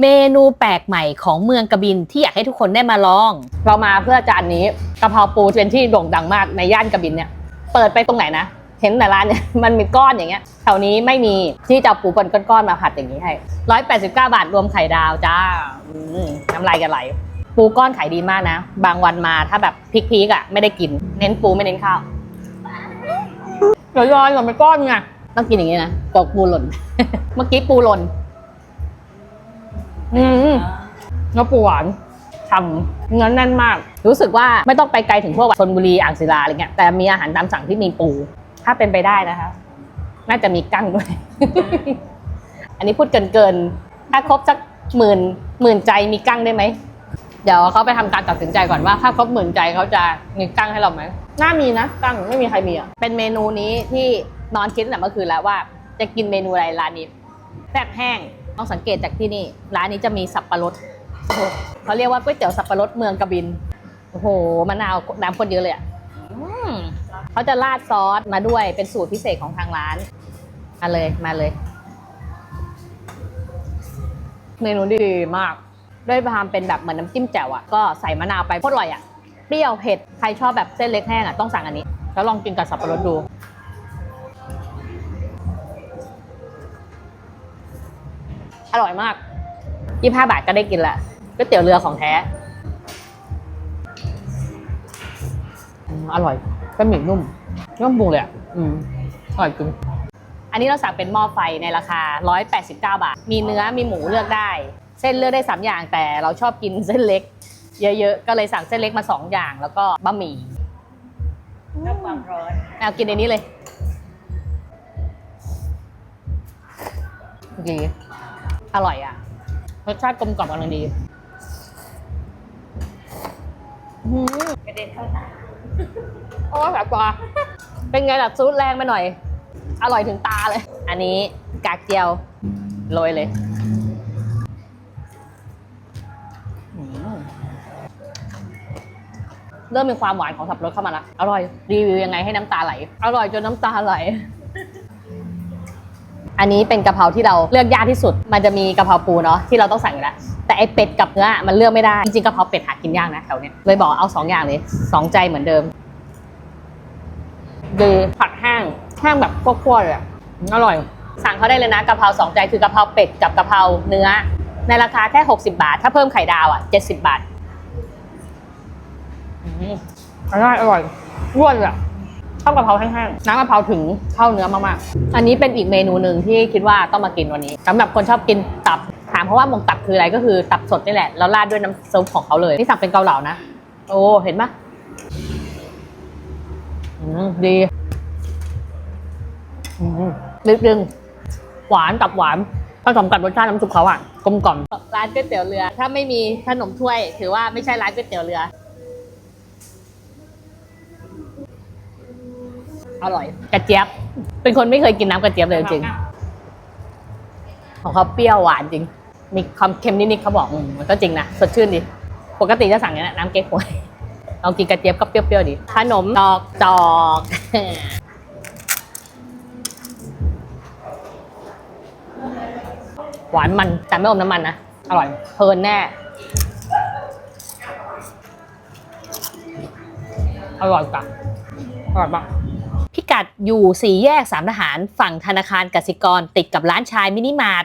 เมนูแปลกใหม่ของเมืองกระบินที่อยากให้ทุกคนได้มาลอง เรามาเพื่อจานนี้กะเพราปูเป็นที่โด่งดังมากในย่านกระบินเนี่ย เปิดไปตรงไหนนะเห็นแต่ร้านเนี่ยมันมีก้อนอย่างเงี้ยแถวนี้ไม่มีที่จะเอาปูเป็นก้อนๆมาผัดอย่างนี้ให้ร้อยแปดสิบเก้าบาทรวมไข่ดาวจ้าอืมน้ำลายกันไหลปูก้อนขายดีมากนะ บางวันมาถ้าแบบพริกๆอะไม่ได้กิน เน้นปูไม่เน้นข้าวเดี๋ยวย้อนก่อนไปก้อนไงต้องกินอย่างนี้นะกอกปูหล่น เมื่อกี้ปูหล่น อืมเนื้อปูหวานฉ่ำเนื้อแน่นมาก รู้สึกว่าไม่ต้องไปไกลถึงพวกชนบุรีอ่างศิลาอะไรเงี้ยแต่มีอาหารตามสั่งที่มีปู ถ้าเป็นไปได้นะคะ น่าจะมีกั้งด้วย อันนี้พูดเกินเกินๆถ้าครบสักหมื่นหมื่นใจมีกั้งได้ไหมเดี๋ยวเขาไปทำการตัดสินใจก่อนว่าถ้าครบหมื่นใจเขาจะมีกั้งให้เราไหมน่ามีนะกั้งไม่มีใครมีอะเป็นเมนูนี้ที่นอนคิดตั้งแต่เมื่อคืนแล้วว่า จะกินเมนูอะไรร้านนี้แซ่บแห้ง ต้องสังเกตจากที่นี่ ร้านนี้จะมีสับปะรดเขาเรียกว่าก๋วยเตี๋ยวสับปะรดเมืองกระบิน โอ้โหมะนาวน้ำคนเยอะเลยอะเขาจะราดซอสมาด้วยเป็นสูตรพิเศษของทางร้านมาเลยมาเลย เมนูดีมาก ด้วยความเป็นแบบเหมือนน้ำจิ้มแจ่วอะก็ใส่มะนาวไปโคตรอร่อยอะเปรี้ยวเผ็ดใครชอบแบบเส้นเล็กแห้งอะต้องสั่งอันนี้ แล้วลองกินกับสับปะรดดู อร่อยมาก 25 บาทก็ได้กินละก๋วยเตี๋ยวเรือของแท้อืมอร่อยเส้นหมี่นุ่มนุ่มปรุงเลยอะ อืมอร่อยจริงอันนี้เราสั่งเป็นหม้อไฟในราคา 189 บาท มีเนื้อมีหมูเลือกได้ เส้นเลือกได้ 3 อย่างแต่เราชอบกินเส้นเล็ก เยอะๆ ก็เลยสั่งเส้นเล็กมา 2 อย่าง แล้วก็บะหมี่ชอบความร้อนเอากินในนี้เลยดี อร่อยอะ รสชาติกลมกล่อมกำลังดีอืมกระเด็นเข้าตาโอ้ยแบบว่า เป็นไงล่ะซูดแรงไปหน่อย อร่อยถึงตาเลย อันนี้กากเจียวโรยเลยอืมเริ่มมีความหวานของสับปะรดเข้ามาละอร่อย รีวิวยังไงให้น้ำตาไหล อร่อยจนน้ำตาไหล อันนี้เป็นกะเพราที่เราเลือกยากที่สุด มันจะมีกะเพราปูเนาะที่เราต้องสั่งอยู่แล้วแต่ไอเป็ดกับเนื้อมันเลือกไม่ได้ จริงๆกะเพราเป็ดหากินยากนะแถวเนี้ยเลยบอกเอาสองอย่างเลยสองใจเหมือนเดิมดีผัดแห้งแห้งแบบคั่วๆเลยอร่อย สั่งเขาได้เลยนะกะเพราสองใจคือกะเพราเป็ดกับกะเพราเนื้อ ในราคาแค่ 60 บาท ถ้าเพิ่มไข่ดาวอะ 70 บาทอร่อยอร่อยร่วนเลยอะ ข้าวกะเพราแห้งๆ น้ำกะเพราถึงเข้าเนื้อมากๆ อันนี้เป็นอีกเมนูหนึ่งที่คิดว่าต้องมากินวันนี้สำหรับคนชอบกินตับ ถามเพราะว่าหมงตับคืออะไรก็คือตับสดนี่แหละ แล้วราดด้วยน้ำซุปของเขาเลย นี่สั่งเป็นเกาเหลานะ โอ้ เห็นปะอืมดีอืมนิดนึงหวานตับหวานผสมกับรสชาติน้ำซุปเขาอะกลมกล่อมร้านก๋วยเตี๋ยวเรือ ถ้าไม่มีขนมถ้วย ถือว่าไม่ใช่ร้านก๋วยเตี๋ยวเรือ อร่อย กระเจี๊ยบ เป็นคนไม่เคยกินน้ำกระเจี๊ยบเลยจริงของเขาเปรี้ยวหวานจริง มีความเค็มนิดๆเขาบอกอืมมันก็จริงนะสดชื่นดี ปกติจะสั่งอย่างนี้นน้ำเก๊กฮวยลองกินกระเจี๊ยบก็เปรี้ยวๆดีขนมดอกจอกหวานมันแต่ไม่อมน้ำมันนะ อร่อยเพลินแน่ อร่อยจังอร่อยมาก พิกัดอยู่สี่แยกสามทหารฝั่งธนาคารกสิกรติดกับร้านชายมินิมาร์ท